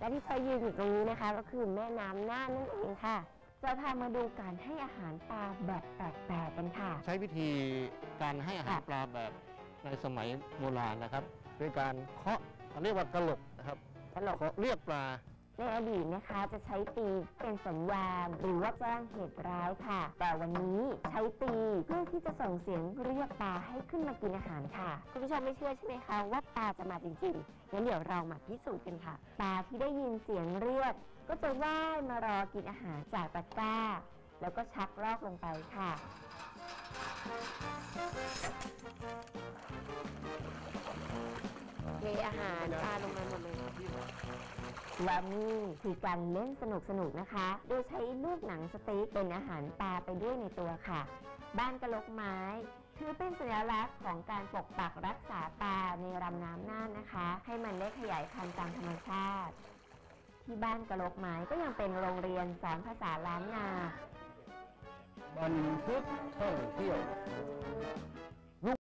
และที่เธอยืนอยู่ตรงนี้นะคะ ก็คือแม่น้ำน่านนั่นเองค่ะจะพามาดูการให้อาหารปลาแบบแปลกๆกันค่ะ ใช้วิธีการให้อาหารค่ะปลาแบบในสมัยโบราณนะครับ ด้วยการเคาะเขาเรียกว่ากระหลกนะครับตลกเคาะเรียกปลา ในอดีตนะคะจะใช้ตีเป็นสัญญาณหรือว่าแจ้งเหตุร้ายค่ะ แต่วันนี้ใช้ตีเพื่อที่จะส่งเสียงเรียกปลาให้ขึ้นมากินอาหารค่ะ คุณผู้ชมไม่เชื่อใช่ไหมคะว่าปลาจะมาจริงๆงั้นเดี๋ยวเรามาพิสูจน์กันค่ะปลาที่ได้ยินเสียงเรียก ก็จะว่ายมารอกินอาหารจากตะกร้า แล้วก็ชักลอกลงไปค่ะเทอาหารปลาลง มาหมดเลยและนี่คือการเล่นสนุกๆนะคะ โดยใช้ลูกหนังสติ๊กเป็นอาหารปลาไปด้วยในตัวค่ะ บ้านกระลกไม้ ถือเป็นสัญลักษณ์ของการปกปักรักษาปลาในลำน้ำน่านนะคะ ให้มันได้ขยายพันธุ์ตามธรรมชาติ ที่บ้านกระลกไม้ก็ยังเป็นโรงเรียนสอนภาษาล้านนาบันทึกท่องเที่ยว